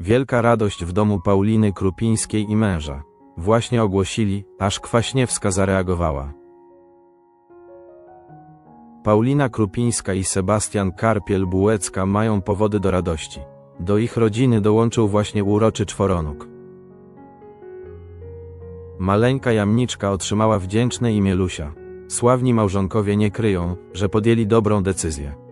Wielka radość w domu Pauliny Krupińskiej i męża. Właśnie ogłosili, aż Kwaśniewska zareagowała. Paulina Krupińska i Sebastian Karpiel-Bułecka mają powody do radości. Do ich rodziny dołączył właśnie uroczy czworonóg. Maleńka jamniczka otrzymała wdzięczne imię Lusia. Sławni małżonkowie nie kryją, że podjęli dobrą decyzję.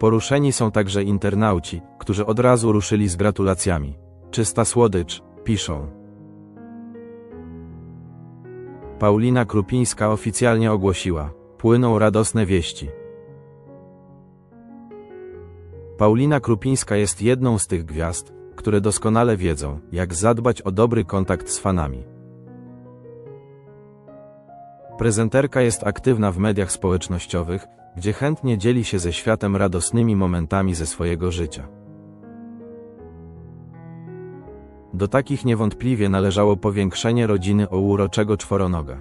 Poruszeni są także internauci, którzy od razu ruszyli z gratulacjami. Czysta słodycz, piszą. Paulina Krupińska oficjalnie ogłosiła: Płyną radosne wieści. Paulina Krupińska jest jedną z tych gwiazd, które doskonale wiedzą, jak zadbać o dobry kontakt z fanami. Prezenterka jest aktywna w mediach społecznościowych, gdzie chętnie dzieli się ze światem radosnymi momentami ze swojego życia. Do takich niewątpliwie należało powiększenie rodziny o uroczego czworonoga.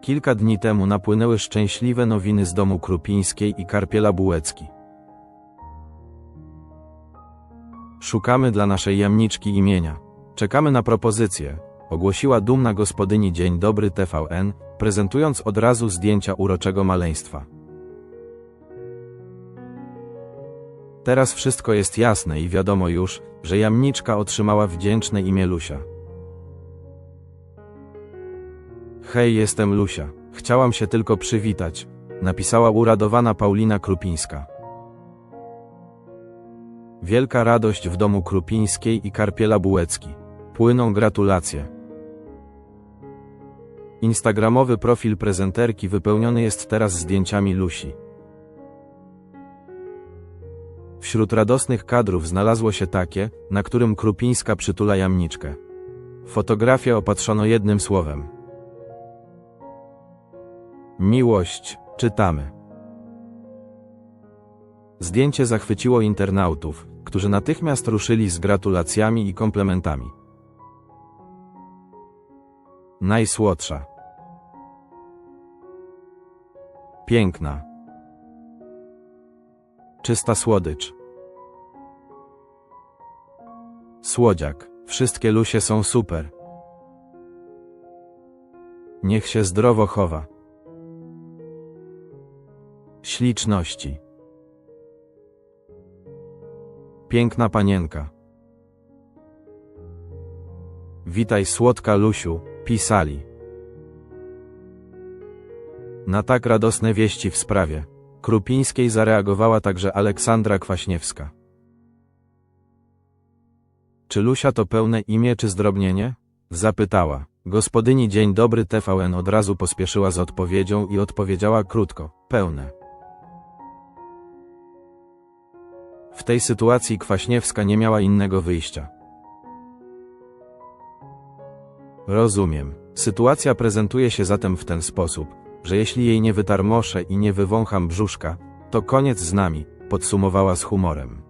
Kilka dni temu napłynęły szczęśliwe nowiny z domu Krupińskiej i Karpiela Bułecki. Szukamy dla naszej jamniczki imienia. Czekamy na propozycję, ogłosiła dumna gospodyni Dzień Dobry TVN, prezentując od razu zdjęcia uroczego maleństwa. Teraz wszystko jest jasne i wiadomo już, że jamniczka otrzymała wdzięczne imię Lusia. Hej, jestem Lusia. Chciałam się tylko przywitać, napisała uradowana Paulina Krupińska. Wielka radość w domu Krupińskiej i Karpiela Bułecki. Płyną gratulacje. Instagramowy profil prezenterki wypełniony jest teraz zdjęciami Lusi. Wśród radosnych kadrów znalazło się takie, na którym Krupińska przytula jamniczkę. Fotografię opatrzono jednym słowem. Miłość, czytamy. Zdjęcie zachwyciło internautów, którzy natychmiast ruszyli z gratulacjami i komplementami. Najsłodsza. Piękna. Czysta słodycz. Słodziak. Wszystkie lusie są super. Niech się zdrowo chowa. Śliczności. Piękna panienka. Witaj słodka Lusiu, pisali. Na tak radosne wieści w sprawie Krupińskiej zareagowała także Aleksandra Kwaśniewska. Czy Lusia to pełne imię czy zdrobnienie? Zapytała. Gospodyni Dzień Dobry TVN od razu pospieszyła z odpowiedzią i odpowiedziała krótko, pełne. W tej sytuacji Kwaśniewska nie miała innego wyjścia. Rozumiem. Sytuacja prezentuje się zatem w ten sposób, że jeśli jej nie wytarmoszę i nie wywącham brzuszka, to koniec z nami, podsumowała z humorem.